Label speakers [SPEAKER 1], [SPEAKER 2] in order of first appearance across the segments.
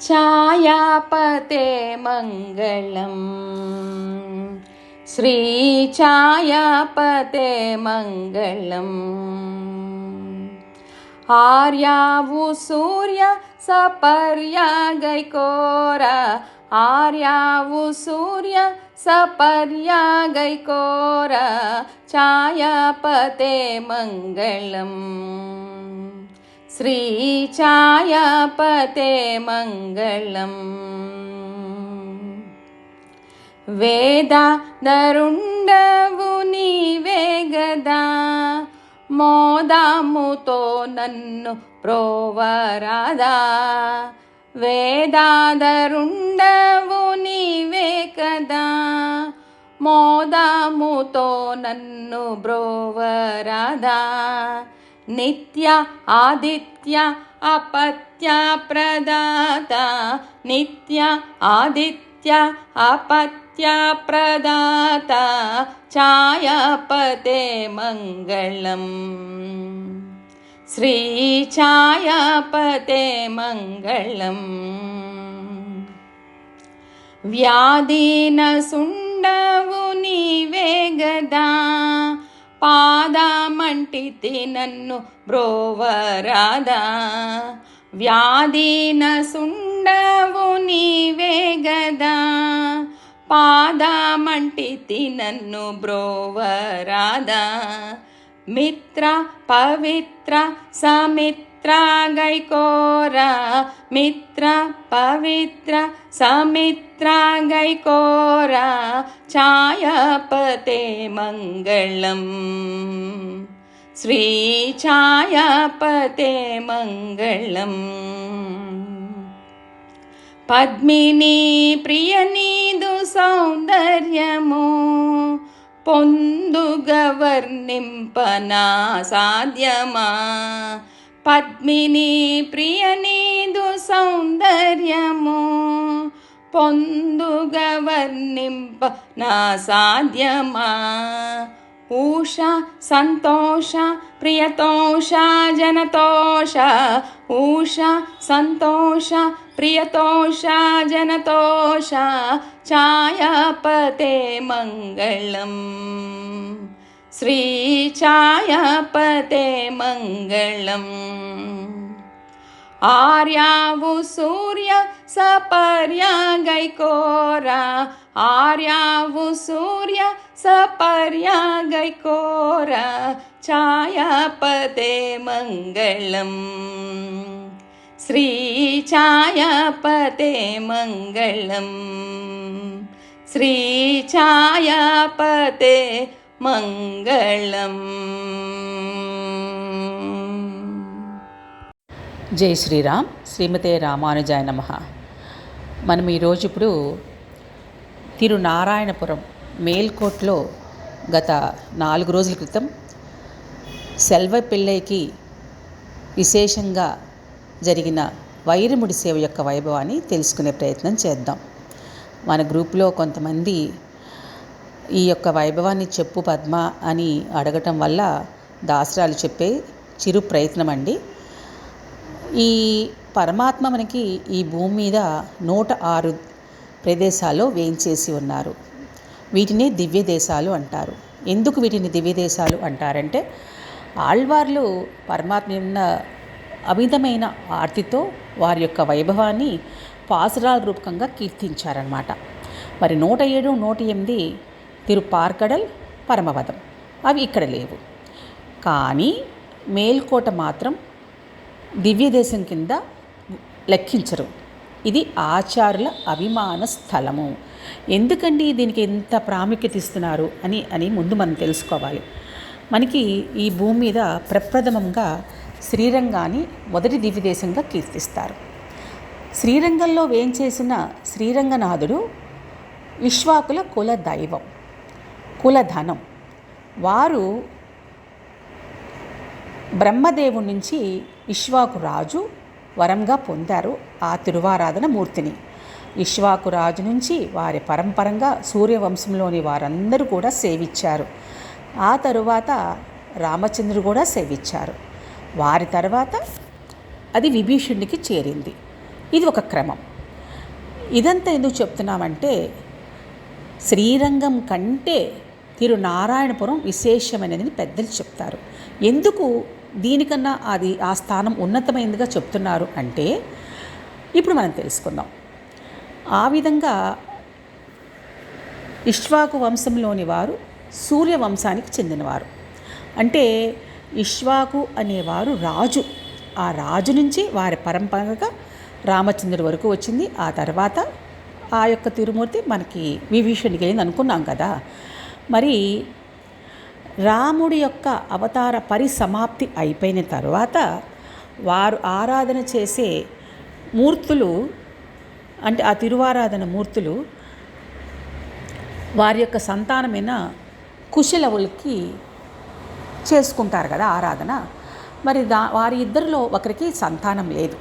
[SPEAKER 1] छायापते मङ्गलम्। श्रीछायापते मङ्गलम्। आर्यावु सूर्य सपर्यागै आर्यावु सूर्य सपर्यागै कोरा चायापते मङ्गलम्। श्रीचायपते मङ्गलम्। वेदा दरुण्डवौनिवेगदा मोदामुतो नन्नु प्रोवरादा। वेदा दरुण्डमुनिवे कदा मोदामुतो नन्नु ब्रोवरादा नित्या आदित्या अपत्या प्रदाता। नित्या आदित्या अपत्या प्रदाता। छायापते मङ्गलम्। श्रीछायापते मङ्गलम्। व्यादीनसुण्डमुनिवेगदा पादमण्टिति ननु ब्रोवराद व्याधीन सुण्डवनि वेगदा पादमण्टिति ननु ब्रोवराद मित्र पवित्र समि పవిత్ర సమిత్ర గైకోర ఛాయాపతే మంగళం శ్రీ ఛాయాపతే మంగళం పద్మిని ప్రియనీదు సౌందర్యము పొందుగా వర్ణింపనా సాధ్యమా పద్మిని ప్రియనీదు సౌందర్యము పొందుగా వర్ణింప నా సాధ్యమా ఊష సంతోష ప్రియతోష జనతోష ఊష సంతోష ప్రియతోష జనతోష ఛాయాపతే మంగళం श्रीचायपते मङ्गलम्। आर्यावु सूर्य सपर्यागैकोरा। आर्यावु सूर्य कोरा छायापते मङ्गलम्। श्रीचायपते मङ्गलम्। श्रीचायपते మంగళం.
[SPEAKER 2] జై శ్రీరామ్. శ్రీమతే రామానుజాయ నమ. మనం ఈరోజు ఇప్పుడు తిరునారాయణపురం మేల్కోట్లో గత నాలుగు రోజుల క్రితం సెల్వ పిల్లైకి విశేషంగా జరిగిన వైరముడి సేవ యొక్క వైభవాన్ని తెలుసుకునే ప్రయత్నం చేద్దాం. మన గ్రూప్లో కొంతమంది ఈ యొక్క వైభవాన్ని చెప్పు పద్మ అని అడగటం వల్ల దాసరాలు చెప్పే చిరు ప్రయత్నం అండి. ఈ పరమాత్మ మనకి ఈ భూమి మీద నూట ఆరు ప్రదేశాల్లో వేయించేసి ఉన్నారు. వీటిని దివ్య దేశాలు అంటారు. ఎందుకు వీటిని దివ్య దేశాలు అంటారంటే ఆళ్వార్లు పరమాత్మ ఉన్న అమితమైన ఆర్తితో వారి యొక్క వైభవాన్ని పాసురాల రూపకంగా కీర్తించారనమాట మరి నూట ఏడు నూట ఎనిమిది తిరుపార్కడల్ పరమవదం అవి ఇక్కడ లేవు. కానీ మేల్కోట మాత్రం దివ్యదేశం కింద లెక్కించరు. ఇది ఆచారుల అభిమాన స్థలము. ఎందుకండి దీనికి ఎంత ప్రాముఖ్యత ఇస్తున్నారు అని అని ముందు మనం తెలుసుకోవాలి. మనకి ఈ భూమి మీద ప్రప్రథమంగా శ్రీరంగాన్ని మొదటి దివ్యదేశంగా కీర్తిస్తారు. శ్రీరంగంలో వేంచేసిన శ్రీరంగనాథుడు విశ్వాకుల కుల దైవం. కులధనం. వారు బ్రహ్మదేవుడి నుంచి ఇష్వాకు రాజు వరంగా పొందారు ఆ తిరువారాధన మూర్తిని. ఇష్వాకు రాజు నుంచి వారి పరంపరంగా సూర్యవంశంలోని వారందరూ కూడా సేవించారు. ఆ తరువాత రామచంద్రుడు కూడా సేవించారు. వారి తర్వాత అది విభీషణుడికి చేరింది. ఇది ఒక క్రమం. ఇదంతా ఎందుకు చెప్తున్నామంటే శ్రీరంగం కంటే తిరునారాయణపురం విశేషమైనదని పెద్దలు చెప్తారు. ఎందుకు దీనికన్నా అది ఆ స్థానం ఉన్నతమైనదిగా చెప్తున్నారు అంటే ఇప్పుడు మనం తెలుసుకుందాం. ఆ విధంగా ఇష్వాకు వంశంలోని వారు సూర్య వంశానికి చెందినవారు. అంటే ఇష్వాకు అనేవారు రాజు. ఆ రాజు నుంచి వారి పరంపరగా రామచంద్రుడి వరకు వచ్చింది. ఆ తర్వాత ఆ యొక్క తిరుమూర్తి మనకి విభీషణికి అయింది అనుకున్నాం కదా. మరి రాముడి యొక్క అవతార పరిసమాప్తి అయిపోయిన తర్వాత వారు ఆరాధన చేసే మూర్తులు అంటే ఆ తిరువారాధన మూర్తులు వారి యొక్క సంతానమైన కుశలవులకి చేసుకుంటారు కదా ఆరాధన. మరి దా వారి ఇద్దరిలో ఒకరికి సంతానం లేదు.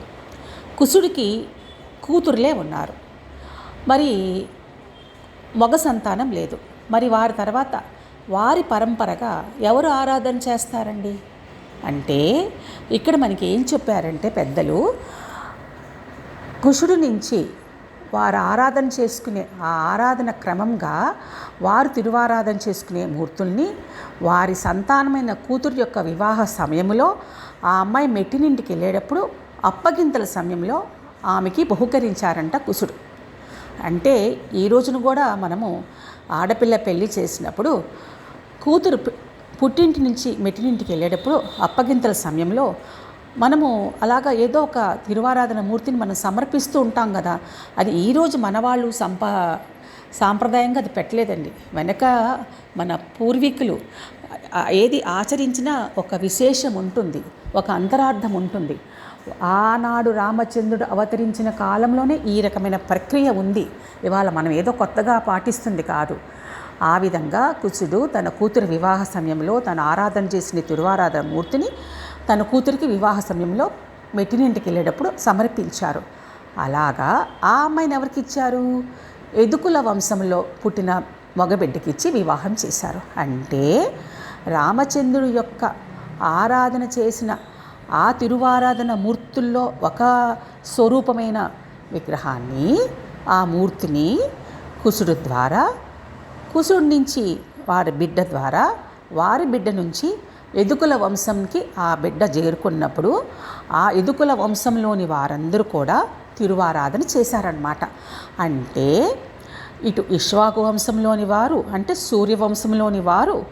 [SPEAKER 2] కుశుడికి కూతురులే ఉన్నారు. మరి మగ సంతానం లేదు. మరి వారి తర్వాత వారి పరంపరగా ఎవరు ఆరాధన చేస్తారండి? అంటే ఇక్కడ మనకి ఏం చెప్పారంటే పెద్దలు కుషుడు నుంచి వారు ఆరాధన చేసుకునే ఆ ఆరాధన క్రమంగా వారు తిరువారాధన చేసుకునే మూర్తుల్ని వారి సంతానమైన కూతురు యొక్క వివాహ సమయంలో ఆ అమ్మాయి మెట్టినింటికి వెళ్ళేటప్పుడు అప్పగింతల సమయంలో ఆమెకి బహుకరించారంట కుసుడు అంటే ఈ రోజున కూడా మనము ఆడపిల్ల పెళ్ళి చేసినప్పుడు కూతురు పుట్టింటి నుంచి మెట్టినింటికి వెళ్ళేటప్పుడు అప్పగింతల సమయంలో మనము అలాగా ఏదో ఒక తిరువారాధన మూర్తిని మనం సమర్పిస్తూ ఉంటాం కదా అది ఈరోజు మన వాళ్ళు సంపా సాంప్రదాయంగా అది పెట్టలేదండి. వెనక మన పూర్వీకులు ఏది ఆచరించినా ఒక విశేషం ఉంటుంది ఒక అంతరార్థం ఉంటుంది. ఆనాడు రామచంద్రుడు అవతరించిన కాలంలోనే ఈ రకమైన ప్రక్రియ ఉంది. ఇవాళ మనం ఏదో కొత్తగా పాటిస్తుంది కాదు. ఆ విధంగా కుచుడు తన కూతురు వివాహ సమయంలో తన ఆరాధన చేసిన తిరువారాధన మూర్తిని తన కూతురికి వివాహ సమయంలో మెట్టినింటికి వెళ్ళేటప్పుడు సమర్పించారు. అలాగా ఆ అమ్మాయిని ఎవరికి ఇచ్చారు? ఎదుకుల వంశంలో పుట్టిన మగబిడ్డకి ఇచ్చి వివాహం చేశారు. అంటే రామచంద్రుడి యొక్క ఆరాధన చేసిన ఆ తిరువారాధన మూర్తుల్లో ఒక స్వరూపమైన విగ్రహాన్ని ఆ మూర్తిని కుసుడు ద్వారా కుసుడి నుంచి వారి బిడ్డ ద్వారా వారి బిడ్డ నుంచి ఎదుకుల వంశంకి ఆ బిడ్డ చేరుకున్నప్పుడు ఆ ఎదుకుల వంశంలోని వారందరూ కూడా తిరువారాధన చేశారన్నమాట. అంటే ఇటు ఇష్వాకు వంశంలోని వారు అంటే సూర్యవంశంలోని వారు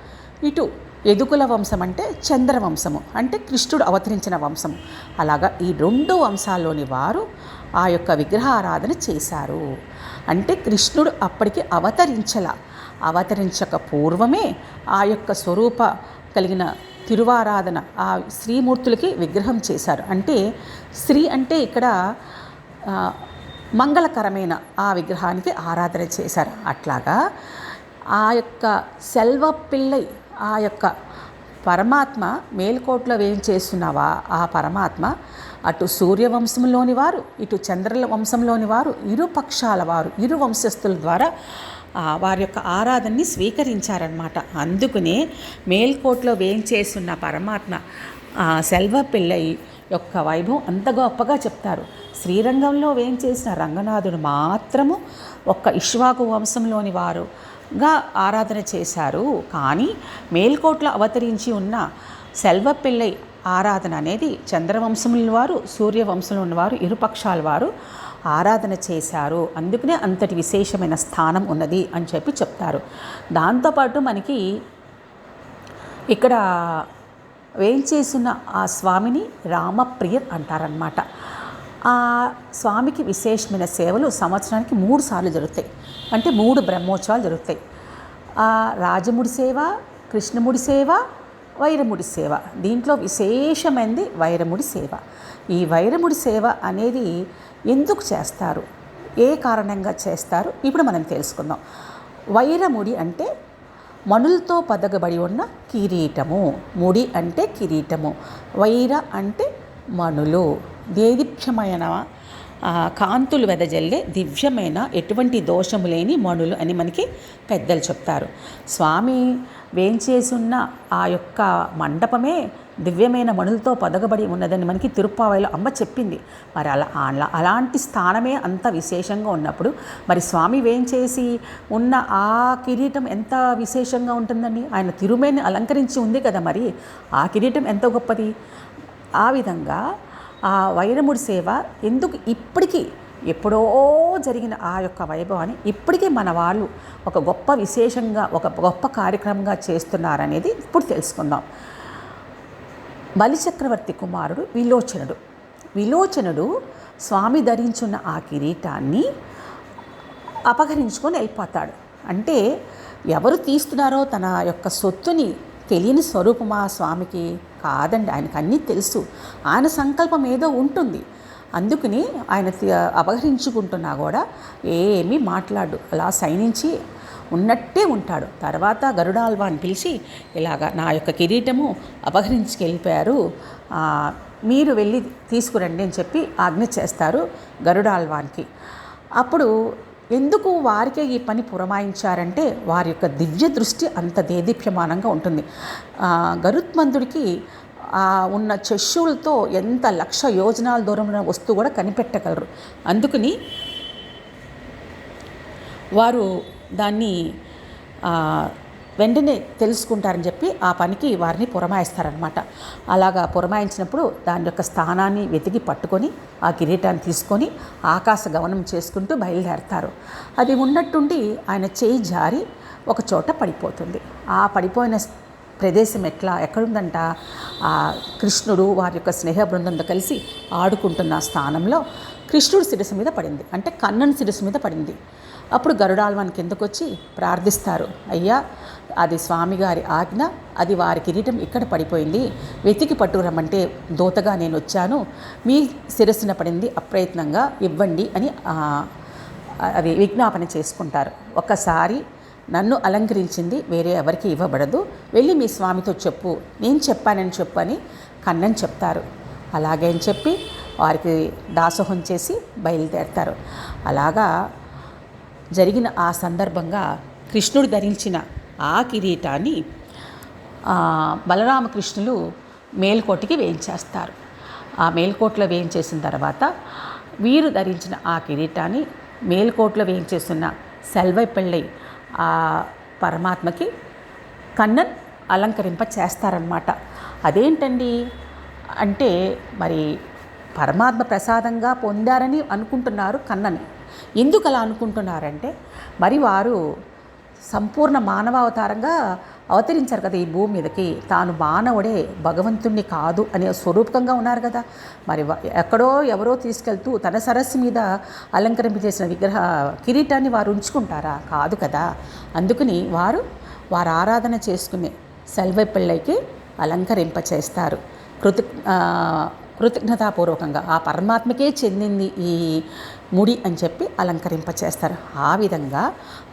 [SPEAKER 2] ఇటు ఎదుకుల వంశం అంటే చంద్రవంశము అంటే కృష్ణుడు అవతరించిన వంశము. అలాగా ఈ రెండు వంశాల్లోని వారు ఆ యొక్క విగ్రహారాధన చేశారు. అంటే కృష్ణుడు అప్పటికి అవతరించల. అవతరించక పూర్వమే ఆ యొక్క స్వరూప కలిగిన తిరువారాధన ఆ శ్రీమూర్తులకి విగ్రహం చేశారు. అంటే శ్రీ అంటే ఇక్కడ మంగళకరమైన ఆ విగ్రహానికి ఆరాధన చేశారు. అట్లాగా ఆ యొక్క సెల్వ పిల్లై ఆ యొక్క పరమాత్మ మేల్కోట్లో వేం చేస్తున్నావా? ఆ పరమాత్మ అటు సూర్యవంశంలోని వారు ఇటు చంద్రుల వంశంలోని వారు ఇరు పక్షాల వారు ఇరు వంశస్థుల ద్వారా వారి యొక్క ఆరాధనని స్వీకరించారనమాట అందుకనే మేల్కోట్లో వేయించేస్తున్న పరమాత్మ సెల్వ పిల్లయి యొక్క వైభవం అంత గొప్పగా చెప్తారు. శ్రీరంగంలో వేయించేసిన రంగనాథుడు మాత్రము ఒక్క ఇష్వాకు వంశంలోని వారు గా ఆరాధన చేశారు. కానీ మేల్కోట్లో అవతరించి ఉన్న సెల్వ పిల్లై ఆరాధన అనేది చంద్రవంశముల వారు సూర్యవంశములు ఉన్నవారు ఇరుపక్షాల వారు ఆరాధన చేశారు. అందుకనే అంతటి విశేషమైన స్థానం ఉన్నది అని చెప్పి చెప్తారు. దాంతోపాటు మనకి ఇక్కడ వేయించేసిన ఆ స్వామిని రామప్రియర్ అంటారనమాట ఆ స్వామికి విశేషమైన సేవలు సంవత్సరానికి మూడు సార్లు జరుగుతాయి. అంటే మూడు బ్రహ్మోత్సవాలు జరుగుతాయి. ఆ రాజముడి సేవ కృష్ణముడి సేవ వైరముడి సేవ. దీంట్లో విశేషమైనది వైరముడి సేవ. ఈ వైరముడి సేవ అనేది ఎందుకు చేస్తారు? ఏ కారణంగా చేస్తారు? ఇప్పుడు మనం తెలుసుకుందాం. వైరముడి అంటే మణులతో పదగబడి ఉన్న కిరీటము. ముడి అంటే కిరీటము. వైర అంటే మణులు దేదీప్యమైన కాంతులు వెదజల్లే దివ్యమైన ఎటువంటి దోషము లేని మణులు అని మనకి పెద్దలు చెప్తారు. స్వామి వేంచేసున్న ఆ యొక్క మండపమే దివ్యమైన మణులతో పదగబడి ఉన్నదని మనకి తిరుప్పావైలో అమ్మ చెప్పింది. మరి అలా అలా అలాంటి స్థానమే అంత విశేషంగా ఉన్నప్పుడు మరి స్వామి వేంచేసి ఉన్న ఆ కిరీటం ఎంత విశేషంగా ఉంటుందండి? ఆయన తిరుమేని అలంకరించి ఉంది కదా మరి. ఆ కిరీటం ఎంత గొప్పది? ఆ విధంగా ఆ వైరముడి సేవ ఎందుకు ఇప్పటికీ ఎప్పుడో జరిగిన ఆ యొక్క వైభవాన్ని ఇప్పటికీ మన వాళ్ళు ఒక గొప్ప విశేషంగా ఒక గొప్ప కార్యక్రమంగా చేస్తున్నారనేది ఇప్పుడు తెలుసుకుందాం. బలిచక్రవర్తి కుమారుడు విలోచనుడు. విలోచనుడు స్వామి ధరించున్న ఆ కిరీటాన్ని అపహరించుకొని వెళ్ళిపోతాడు. అంటే ఎవరు తీస్తున్నారో తన యొక్క సొత్తుని తెలియని స్వరూపమా స్వామికి? కాదండి ఆయనకు అన్నీ తెలుసు. ఆయన సంకల్పం ఏదో ఉంటుంది. అందుకని ఆయన అపహరించుకుంటున్నా కూడా ఏమీ మాట్లాడు. అలా సైనించి ఉన్నట్టే ఉంటాడు. తర్వాత గరుడాల్వాని పిలిచి ఇలాగా నా యొక్క కిరీటము అపహరించుకెళ్ళిపోయారు. మీరు వెళ్ళి తీసుకురండి అని చెప్పి ఆజ్ఞ చేస్తారు గరుడాల్వాన్కి. అప్పుడు ఎందుకు వారికే ఈ పని పురమాయించారంటే వారి యొక్క దివ్య దృష్టి అంత దేదీప్యమానంగా ఉంటుంది. గరుత్మంతుడికి ఉన్న చష్యులతో ఎంత లక్ష యోజనాల దూరంలో వస్తువు కూడా కనిపెట్టగలరు. అందుకని వారు దాన్ని వెంటనే తెలుసుకుంటారని చెప్పి ఆ పనికి వారిని పురమాయిస్తారనమాట అలాగా పురమాయించినప్పుడు దాని యొక్క స్థానాన్ని వెతికి పట్టుకొని ఆ కిరీటాన్ని తీసుకొని ఆకాశ గమనం చేసుకుంటూ బయలుదేరతారు. అది ఉన్నట్టుండి ఆయన చేయి జారి ఒక చోట పడిపోతుంది. ఆ పడిపోయిన ప్రదేశం ఎట్లా ఎక్కడుందంట? ఆ కృష్ణుడు వారి యొక్క స్నేహ బృందంతో కలిసి ఆడుకుంటున్న స్థానంలో కృష్ణుడు శిరస్సు మీద పడింది. అంటే కన్నన్ శిరస్సు మీద పడింది. అప్పుడు గరుడాల్వాన్ కిందకు వచ్చి ప్రార్థిస్తారు. అయ్యా అది స్వామిగారి ఆజ్ఞ అది వారి కిరీటం ఇక్కడ పడిపోయింది. వెతికి పట్టురమ్మంటే దోతగా నేను వచ్చాను. మీ శిరస్సున పడింది అప్రయత్నంగా ఇవ్వండి అని అది విజ్ఞాపన చేసుకుంటారు. ఒక్కసారి నన్ను అలంకరించింది వేరే ఎవరికి ఇవ్వబడదు. వెళ్ళి మీ స్వామితో చెప్పు. నేను చెప్పానని చెప్పు అని కన్నని చెప్తారు. అలాగే అని చెప్పి వారికి దాసోహం చేసి బయలుదేరతారు. అలాగా జరిగిన ఆ సందర్భంగా కృష్ణుడు ధరించిన ఆ కిరీటాన్ని బలరామకృష్ణులు మేల్కోటికి వేయించేస్తారు. ఆ మేల్కోట్లో వేయించేసిన తర్వాత వీరు ధరించిన ఆ కిరీటాన్ని మేల్కోట్లో వేయించేస్తున్న సెల్వై ఆ పరమాత్మకి కన్నన్ అలంకరింప చేస్తారనమాట అదేంటండి? అంటే మరి పరమాత్మ ప్రసాదంగా పొందారని అనుకుంటున్నారు కన్నని. ఎందుకు అలా అనుకుంటున్నారంటే మరి వారు సంపూర్ణ మానవావతారంగా అవతరించారు కదా ఈ భూమి మీదకి. తాను మానవుడే భగవంతుణ్ణి కాదు అనే స్వరూపకంగా ఉన్నారు కదా. మరి ఎక్కడో ఎవరో తీసుకెళ్తూ తన సరస్సు మీద అలంకరింప చేసిన విగ్రహ కిరీటాన్ని వారు ఉంచుకుంటారా? కాదు కదా. అందుకని వారు వారు ఆరాధన చేసుకునే సెల్వై పిళ్ళైకి అలంకరింప చేస్తారు కృత కృతజ్ఞతాపూర్వకంగా ఆ పరమాత్మకే చెందింది ఈ ముడి అని చెప్పి అలంకరింప చేస్తారు ఆ విధంగా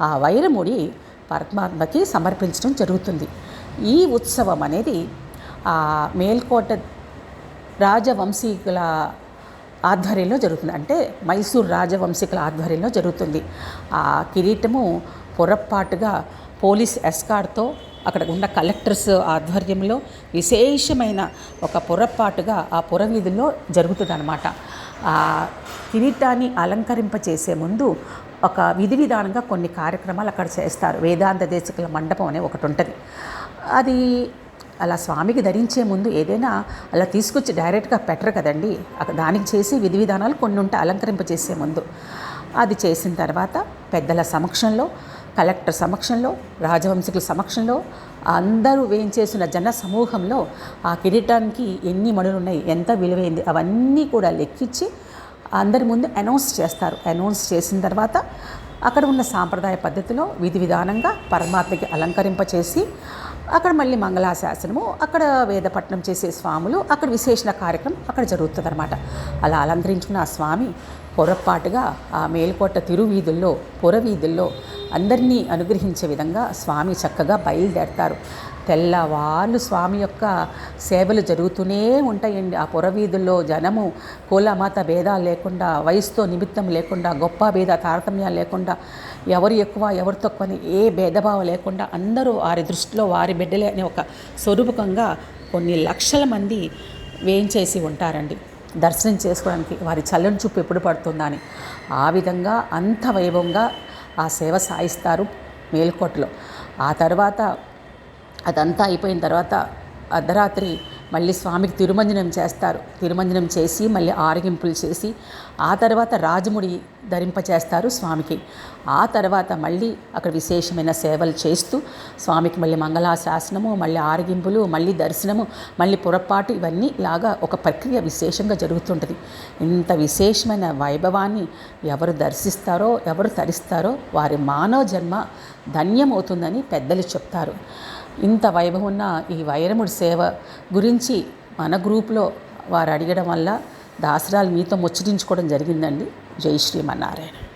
[SPEAKER 2] ఆ వైరముడి పరమాత్మకి సమర్పించడం జరుగుతుంది. ఈ ఉత్సవం అనేది ఆ మేల్కోట రాజవంశీకుల ఆధ్వర్యంలో జరుగుతుంది. అంటే మైసూర్ రాజవంశీకుల ఆధ్వర్యంలో జరుగుతుంది. ఆ కిరీటము పొరపాటుగా పోలీస్ ఎస్కార్తో అక్కడ ఉన్న కలెక్టర్స్ ఆధ్వర్యంలో విశేషమైన ఒక పొరపాటుగా ఆ పురవీధుల్లో జరుగుతుంది అనమాట ఆ కిరీటాన్ని అలంకరింప చేసే ముందు ఒక విధి విధానంగా కొన్ని కార్యక్రమాలు అక్కడ చేస్తారు. వేదాంత దేశకుల మండపం అనే ఒకటి ఉంటుంది. అది అలా స్వామికి ధరించే ముందు ఏదైనా అలా తీసుకొచ్చి డైరెక్ట్గా పెట్టరు కదండి. అక్కడ దానికి చేసి విధి విధానాలు కొన్ని ఉంటాయి అలంకరింప చేసే ముందు. అది చేసిన తర్వాత పెద్దల సమక్షంలో కలెక్టర్ సమక్షంలో రాజవంశకుల సమక్షంలో అందరూ వేయించేసిన జన సమూహంలో ఆ కిరీటానికి ఎన్ని మడులున్నాయి ఎంత విలువైంది అవన్నీ కూడా లెక్కించి అందరి ముందు అనౌన్స్ చేస్తారు. అనౌన్స్ చేసిన తర్వాత అక్కడ ఉన్న సాంప్రదాయ పద్ధతిలో విధి విధానంగా పరమాత్మకి అలంకరింపచేసి అక్కడ మళ్ళీ మంగళాశాసనము అక్కడ వేదపట్నం చేసే స్వాములు అక్కడ విశేషణ కార్యక్రమం అక్కడ జరుగుతుంది అనమాట అలా అలంకరించుకున్న ఆ స్వామి పొరపాటుగా ఆ మేల్కోట తిరువీధుల్లో పురవీధుల్లో అందరినీ అనుగ్రహించే విధంగా స్వామి చక్కగా బయలుదేరతారు. తెల్లవాళ్ళు స్వామి యొక్క సేవలు జరుగుతూనే ఉంటాయండి. ఆ పురవీధుల్లో జనము కులమత భేదాలు లేకుండా వయసుతో నిమిత్తం లేకుండా గొప్ప భేద తారతమ్యాలు లేకుండా ఎవరు ఎక్కువ ఎవరు తక్కువ అని ఏ భేదభావం లేకుండా అందరూ వారి దృష్టిలో వారి బిడ్డలే అనే ఒక స్వరూపకంగా కొన్ని లక్షల మంది వేయించేసి ఉంటారండి. దర్శనం చేసుకోవడానికి వారి చల్లని చూపు ఎప్పుడు పడుతుందా అని. ఆ విధంగా అంత వైభవంగా ఆ సేవ సాయిస్తారు మేల్కోటలో. ఆ తర్వాత అదంతా అయిపోయిన తర్వాత అర్ధరాత్రి మళ్ళీ స్వామికి తిరుమంజనం చేస్తారు. తిరుమంజనం చేసి మళ్ళీ ఆరగింపులు చేసి ఆ తర్వాత రాజముడి ధరింపచేస్తారు స్వామికి. ఆ తర్వాత మళ్ళీ అక్కడ విశేషమైన సేవలు చేస్తూ స్వామికి మళ్ళీ మంగళాశాసనము మళ్ళీ ఆరగింపులు మళ్ళీ దర్శనము మళ్ళీ పొరపాటు ఇవన్నీ ఇలాగా ఒక ప్రక్రియ విశేషంగా జరుగుతుంటుంది. ఇంత విశేషమైన వైభవాన్ని ఎవరు దర్శిస్తారో ఎవరు తరిస్తారో వారి మానవ జన్మ ధన్యమవుతుందని పెద్దలు చెప్తారు. ఇంత వైభవం ఉన్న ఈ వైరముడి సేవ గురించి మన గ్రూప్లో వారు అడిగడం వల్ల దాసరాలు మీతో ముచ్చటించుకోవడం జరిగిందండి. జై శ్రీమన్నారాయణ